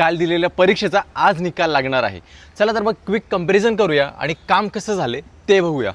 काल दिलेल्या परीक्षेचा आज निकाल लागणार आहे. चला तर मग क्विक कंपॅरिझन करूया आणि काम कसं झाले ते बघूया.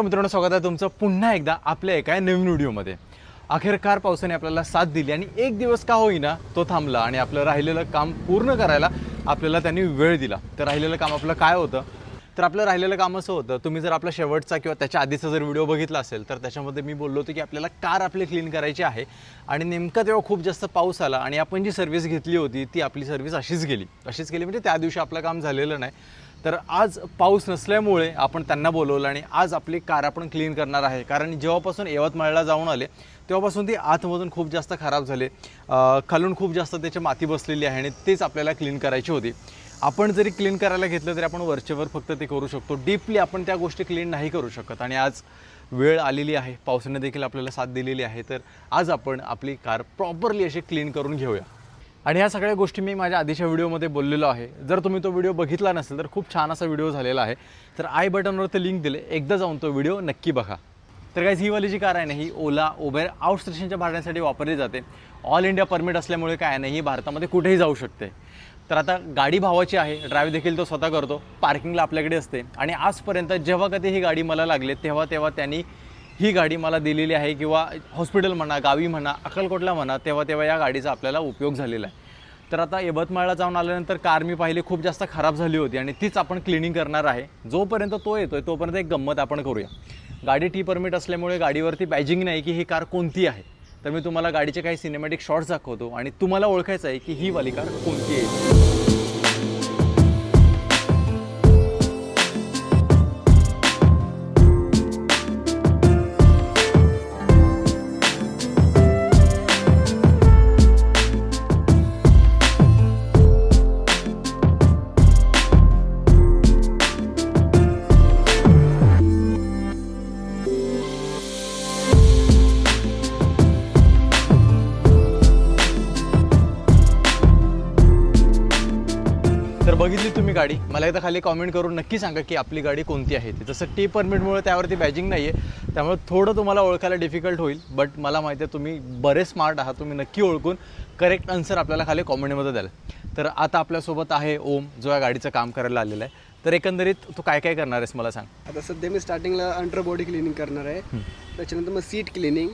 नमस्कार मित्रांनो स्वागत आहे तुमचं पुन्हा एकदा आपल्या एका नवीन व्हिडिओमध्ये. अखेरकार पावसाने आपल्याला साथ दिली आणि एक दिवस का होईना तो थांबला आणि आपलं राहिलेलं काम पूर्ण करायला आपल्याला त्यांनी वेळ दिला. तर राहिलेलं काम आपलं काय होतं? तर आपलं राहिलेलं काम असं होतं तुम्ही जर आपला शेवटचा किंवा त्याच्या आधीचा जर व्हिडिओ बघितला असेल तर त्याच्यामध्ये मी बोललो होतो की आपल्याला कार आपली क्लीन करायची आहे आणि नेमका तेव्हा खूप जास्त पाऊस आला आणि आपण जी सर्व्हिस घेतली होती ती आपली सर्व्हिस अशीच गेली. अशीच गेली म्हणजे त्या दिवशी आपलं काम झालेलं नाही. तर आज पाऊस नसल्यामुळे आपण त्यांना बोलवलं आणि आज आपली कार आपण क्लीन करणार आहे. कारण जेव्हापासून यवतमाळला जाऊन आले तेव्हापासून ती आतमधून खूप जास्त खराब झाले. खालून खूप जास्त त्याची माती बसलेली आहे आणि तेच आपल्याला क्लीन करायची होती. आपण जरी क्लीन करायला घेतलं तरी आपण वरचेवर फक्त ते करू शकतो. डीपली आपण त्या गोष्टी क्लीन नाही करू शकत आणि आज वेळ आलेली आहे. पावसाने देखील आपल्याला साथ दिलेली आहे. तर आज आपण आपली कार प्रॉपरली अशी क्लीन करून घेऊया. आणि ह्या सगळ्या गोष्टी मी माझ्या आधीच्या व्हिडिओमध्ये बोललेलो आहे. जर तुम्ही तो व्हिडिओ बघितला नसेल तर खूप छान असा व्हिडिओ झालेला आहे. तर आय बटनवर ते लिंक दिले. एकदा जाऊन तो व्हिडिओ नक्की बघा. तर काय ही वाली जी कार आहे ना ही ओला उबेर आउटस्टेशनच्या भाड्यासाठी वापरली जाते. ऑल इंडिया परमिट असल्यामुळे काय नाही ही भारतामध्ये कुठेही जाऊ शकते. तर आता गाडी भावाची आहे ड्राईव्ह देखील तो स्वतः करतो. पार्किंगला आपल्याकडे असते. आणि आजपर्यंत जेव्हा कधी ही गाडी मला लागले तेव्हा तेव्हा त्यांनी ही गाडी मला दिलेली आहे किंवा हॉस्पिटल म्हणा गावी म्हणा अक्कलकोटला म्हणा तेव्हा तेव्हा या गाडीचा आपल्याला उपयोग झालेला आहे. तर आता यवतमाळला जाऊन आल्यानंतर कार मी पाहिली खूप जास्त खराब झाली होती आणि तीच आपण क्लिनिंग करणार आहे. जोपर्यंत तो येतो आहे तोपर्यंत एक गंमत आपण करूया. गाडी टी परमिट असल्यामुळे गाडीवरती बॅजिंग नाही की ही कार कोणती आहे. तर मी तुम्हाला गाडीचे काही सिनेमॅटिक शॉट्स दाखवतो आणि तुम्हाला ओळखायचं आहे की ही वाली कार कोणती आहे. गाडी. मला एकदा खाली कॉमेंट करून नक्की सांगा की आपली गाडी कोणती आहे ती. जसं टी परमिटमुळे त्यावरती बॅजिंग नाही आहे त्यामुळे थोडं तुम्हाला ओळखायला डिफिकल्ट होईल. बट मला माहिती आहे तुम्ही बरेच स्मार्ट आहात तुम्ही नक्की ओळखून करेक्ट आन्सर आपल्याला खाली कॉमेंटमध्ये द्याल. तर आता आपल्यासोबत आहे ओम जो या गाडीचं काम करायला आलेला आहे. तर एकंदरीत तू काय काय करणार आहेस मला सांग. आता सध्या मी स्टार्टिंगला अंडर बॉडी क्लिनिंग करणार आहे. त्याच्यानंतर मग सीट क्लिनिंग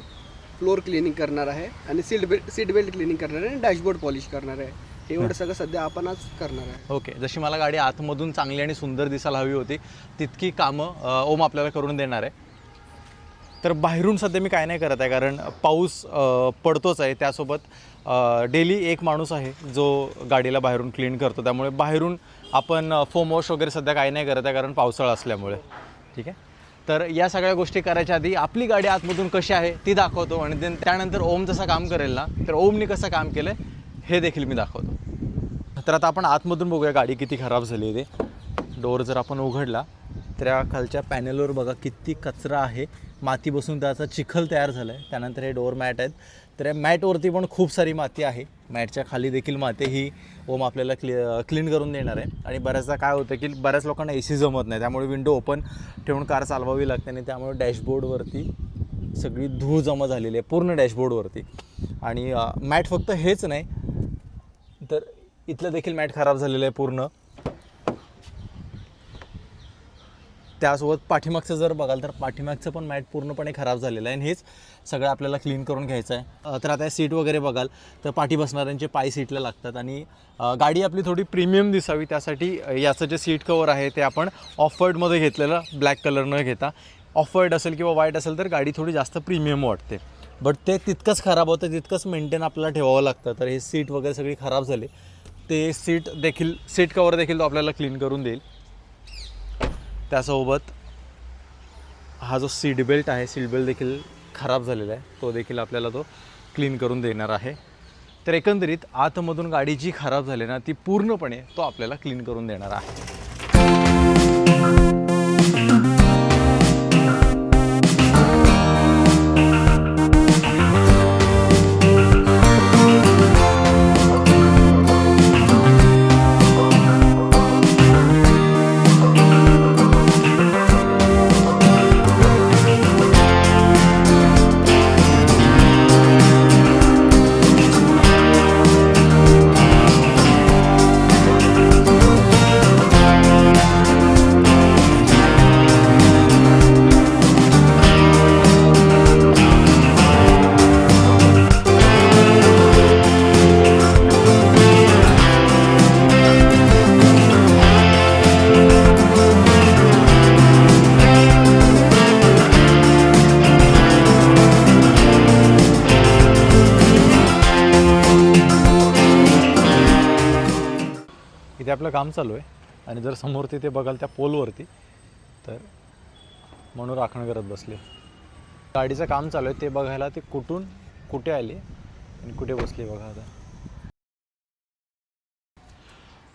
फ्लोअर क्लिनिंग करणार आहे. आणि seat belt seat belt cleaning करणार आहे आणि डॅशबोर्ड पॉलिश करणार आहे. हे एवढं सगळं सध्या आपणच करणार आहे. ओके जशी मला गाडी आतमधून चांगली आणि सुंदर दिसायला हवी होती तितकी कामं अ, ओम आपल्याला करून देणार आहे. तर बाहेरून सध्या मी काय नाही करत आहे कारण पाऊस अ, पडतोच आहे त्यासोबत डेली एक माणूस आहे जो गाडीला बाहेरून क्लीन करतो. त्यामुळे बाहेरून आपण फोम वॉश वगैरे सध्या काही नाही करत आहे कारण पावसाळा असल्यामुळे. ठीक आहे? तर या सगळ्या गोष्टी करायच्या आधी आपली गाडी आतमधून कशी आहे ती दाखवतो आणि then त्यानंतर ओम जसं काम करेल ना तर ओमने कसं काम केलं हे देखील मी दाखवतो. तर आता आपण आतमधून बघूया गाडी किती खराब झाली आहे ते. डोअर जर आपण उघडला तर या खालच्या पॅनेलवर बघा किती कचरा आहे. माती बसून त्याचा चिखल तयार झाला आहे त्यानंतर हे डोअर मॅट आहेत. तर या मॅटवरती पण खूप सारी माती आहे. मॅटच्या खाली देखील माती ही ओम आपल्याला क्लि क्लीन करून देणार आहे. आणि बऱ्याचदा काय होतं की बऱ्याच लोकांना ए सी जमत नाही. त्यामुळे विंडो ओपन ठेवून कार चालवावी लागते आणि त्यामुळे डॅशबोर्डवरती सगळी धूळ जमा झालेली आहे. पूर्ण डॅशबोर्डवरती आणि मॅट फक्त हेच नाही इथलं देखील मॅट खराब झालेलं आहे पूर्ण. त्यासोबत पाठीमागचं जर बघाल तर पाठीमागचं पण मॅट पूर्णपणे खराब झालेलं आहे आणि हेच सगळं आपल्याला क्लीन करून घ्यायचं आहे. तर आता सीट वगैरे बघाल तर पाठी बसणाऱ्यांचे पाय सीटला लागतात आणि गाडी आपली थोडी प्रीमियम दिसावी. त्यासाठी याचं जे सीट कवर आहे ते आपण ऑफर्डमध्ये घेतलेलं ब्लॅक कलर न घेता. ऑफर्ड असेल किंवा व्हाईट असेल तर गाडी थोडी जास्त प्रीमियम वाटते. बट ते तितकंच खराब होतं तितकंच मेंटेन आपल्याला ठेवावं लागतं. तर हे सीट वगैरे सगळी खराब झाली. ते सीट देखील सीट कवर देखील तो आपल्याला क्लीन करून देईल. त्यासोबत हा जो सीट बेल्ट आहे सीट बेल्ट देखील खराब झालेला आहे. तो देखील आपल्याला तो क्लीन करून देणार आहे. तर एकंदरीत आतमधून गाडी जी खराब झाली ना ती पूर्णपणे तो आपल्याला क्लीन करून देणार आहे. आपलं काम चालू आहे. आणि जर समोर तिथे बघाल त्या पोलवरती तर म्हणून राखण करत बसले. गाडीचं काम चालू आहे ते बघायला ते कुठून कुठे आले आणि कुठे बसले बघा आता.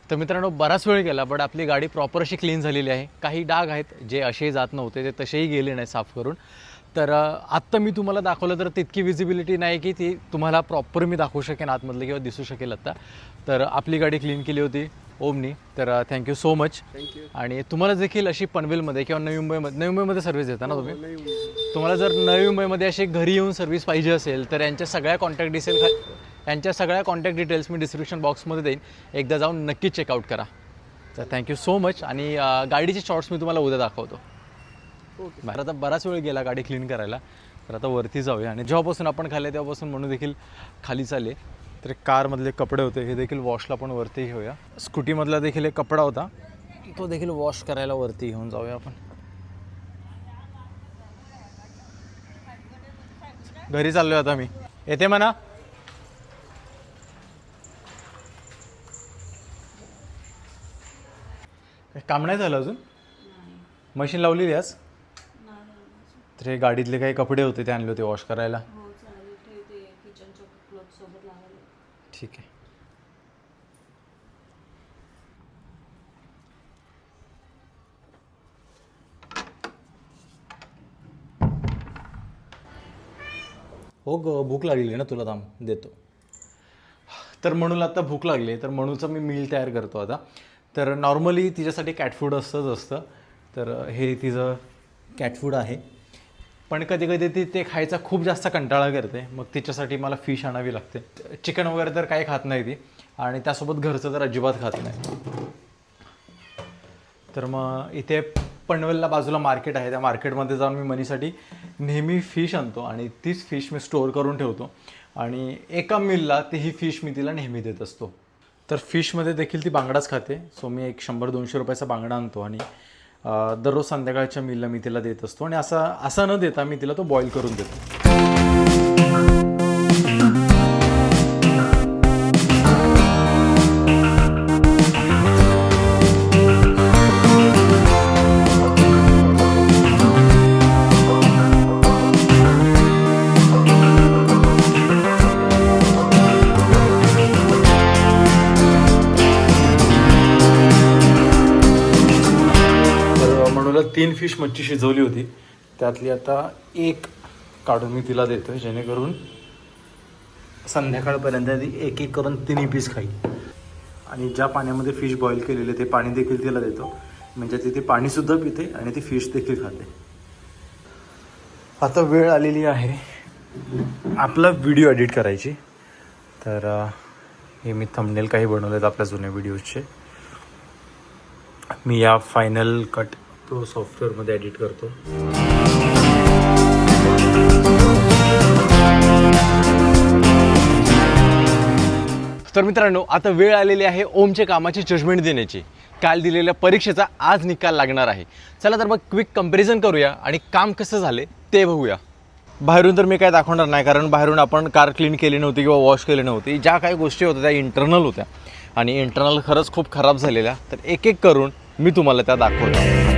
तर मित्रांनो बराच वेळ गेला बट आपली गाडी प्रॉपर अशी क्लीन झालेली आहे. काही डाग आहेत जे असेही जात नव्हते ते तसेही गेले नाही साफ करून. तर आत्ता मी तुम्हाला दाखवलं तर तितकी विजिबिलिटी नाही की ती तुम्हाला प्रॉपर मी दाखवू शकेन आतमधलं किंवा दिसू शकेल आत्ता. तर आपली गाडी क्लीन केली होती. ओमनी तर थँक्यू सो मच थँक्यू आणि तुम्हाला देखील अशी पनवेलमध्ये किंवा नवी मुंबईमध्ये नवी मुंबईमध्ये सर्व्हिस देता ना तुम्ही? तुम्हाला जर नवी मुंबईमध्ये अशी घरी येऊन सर्व्हिस पाहिजे असेल तर यांच्या सगळ्या कॉन्टॅक्ट डिटेल यांच्या सगळ्या कॉन्टॅक्ट डिटेल्स मी डिस्क्रिप्शन बॉक्समध्ये देईन. एकदा जाऊन नक्कीच चेकआउट करा. तर थँक्यू सो मच आणि अं, गाडीचे शॉर्ट्स मी तुम्हाला उद्या दाखवतो. ओके बरं आता बराच वेळ गेला गाडी क्लीन करायला. तर आता वरती जाऊया. आणि जेव्हापासून आपण खाल्ले तेव्हापासून म्हणून देखील खाली चालले. तर कारमधले कपडे होते हे देखील वॉशला पण वरती घेऊया. स्कूटीमधला देखील एक कपडा होता. तो देखील वॉश करायला वरती घेऊन जाऊया आपण. घरी चाललोय आता मी. येते म्हणा. काय काम नाही झालं अजून? मशीन लावलेली आज? तर हे गाडीतले काही कपडे होते ते आणले होते वॉश करायला हो चालेल ठेवते किचनच्या क्लॉथ सोबत लावायला ठीक आहे. हो ग भूक लागली ना तुला थांब देतो. तर म्हणून आता भूक लागली तर म्हणूनचं मी मील तयार करतो आता. तर नॉर्मली तिच्यासाठी कॅट फूड असतंच असतं. तर हे तिचं कॅट फूड आहे. पण कधी कधी ती ते खायचा खूप जास्त कंटाळा करते. मग तिच्यासाठी मला फिश आणावी लागते. चिकन वगैरे तर काही खात नाही ती. आणि त्यासोबत घरचं तर अजिबात खात नाही. तर मग इथे पनवेलला बाजूला मार्केट आहे. त्या मार्केटमध्ये जाऊन मी मनीसाठी नेहमी फिश आणतो आणि तीच फिश मी स्टोअर करून ठेवतो. आणि एका मिलला ती ही फिश मी तिला नेहमी देत असतो. तर फिशमध्ये देखील ती बांगडाच खाते. सो मी एक शंभर दोनशे रुपयाचा बांगडा आणतो आणि दररोज संध्याकाळच्या मिलला मी तिला देत असतो आणि असा असा न देता मी तिला तो बॉईल करून देतो. तीन फिश मच्छी शिजवली होती. त्यातली आता एक काढून मी तिला देतोय जेणेकरून संध्याकाळपर्यंत ती एक एक करून तिन्ही पीस खाईल. आणि ज्या पाण्यामध्ये फिश बॉईल केलेले ते पाणी देखील तिला देतो. म्हणजे ती पाणीसुद्धा पिते आणि ती फिश देखील खाते. आता वेळ आलेली आहे आपला व्हिडिओ एडिट करायची. तर हे मी थंबनेल काही बनवलेत आपल्या जुन्या व्हिडिओजचे मी या फायनल कट तो सॉफ्टवेअरमध्ये एडिट करतो. तर मित्रांनो आता वेळ आलेली आहे ओमच्या कामाची जजमेंट देण्याची. काल दिलेल्या परीक्षेचा आज निकाल लागणार आहे. चला तर मग क्विक कंपॅरिझन करूया आणि काम कसं झाले ते बघूया. बाहेरून तर मी काय दाखवणार नाही कारण बाहेरून आपण कार क्लीन केली नव्हती किंवा वॉश केली नव्हती. ज्या काही गोष्टी होत्या त्या इंटरनल होत्या. आणि इंटरनल खरंच खूप खराब झालेल्या. तर एक एक करून मी तुम्हाला त्या दाखवतो.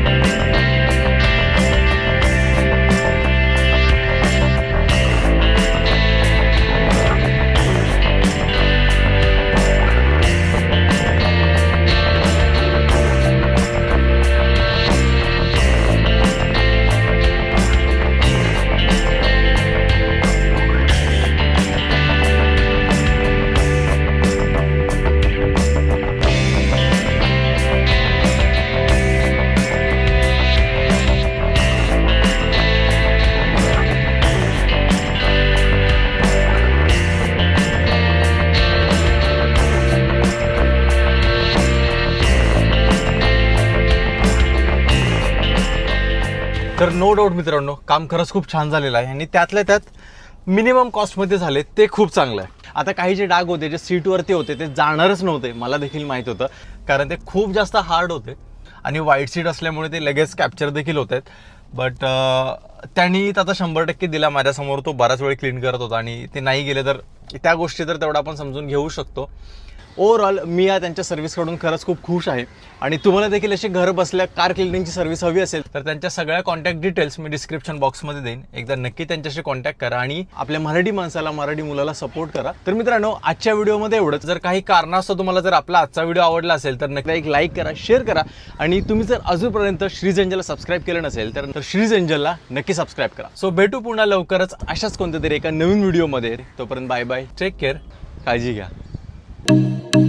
तर नो डाऊट मित्रांनो काम खरंच खूप छान झालेलं आहे आणि त्यातल्या त्यात मिनिमम कॉस्टमध्ये झाले ते खूप चांगलं आहे. आता काही जे डाग होते जे सीटवरती होते ते जाणारच नव्हते मला देखील माहीत होतं कारण ते खूप जास्त हार्ड होते आणि वाईट सीट असल्यामुळे ते लगेच कॅप्चर देखील होत आहेत. बट त्यांनी आता शंभर टक्के दिला माझ्यासमोर तो बराच वेळ क्लीन करत होता आणि ते नाही गेले तर त्या गोष्टी तर तेवढा आपण समजून घेऊ शकतो. ओव्हरऑल मी या त्यांच्या सर्व्हिसकडून खरंच खूप खुश आहे. आणि तुम्हाला देखील अशी घर बसल्या कार क्लिनिंगची सर्व्हिस हवी असेल तर त्यांच्या सगळ्या कॉन्टॅक्ट डिटेल्स मी डिस्क्रिप्शन बॉक्समध्ये देईन. एकदा नक्की त्यांच्याशी कॉन्टॅक्ट करा आणि आपल्या मराठी माणसाला मराठी मुलाला सपोर्ट करा. तर मित्रांनो आजच्या व्हिडिओमध्ये एवढंच. जर काही कारणास्तव तुम्हाला जर आपला आजचा व्हिडिओ आवडला असेल तर नक्की एक लाईक करा शेअर करा. आणि तुम्ही जर अजूनपर्यंत श्रीज एंजलला सबस्क्राईब केलं नसेल तर श्रीज एंजलला नक्की सबस्क्राईब करा. सो भेटू पुन्हा लवकरच अशाच कोणत्या तरी एका नवीन व्हिडिओमध्ये तोपर्यंत बाय बाय टेक केअर काळजी घ्या. Thank you.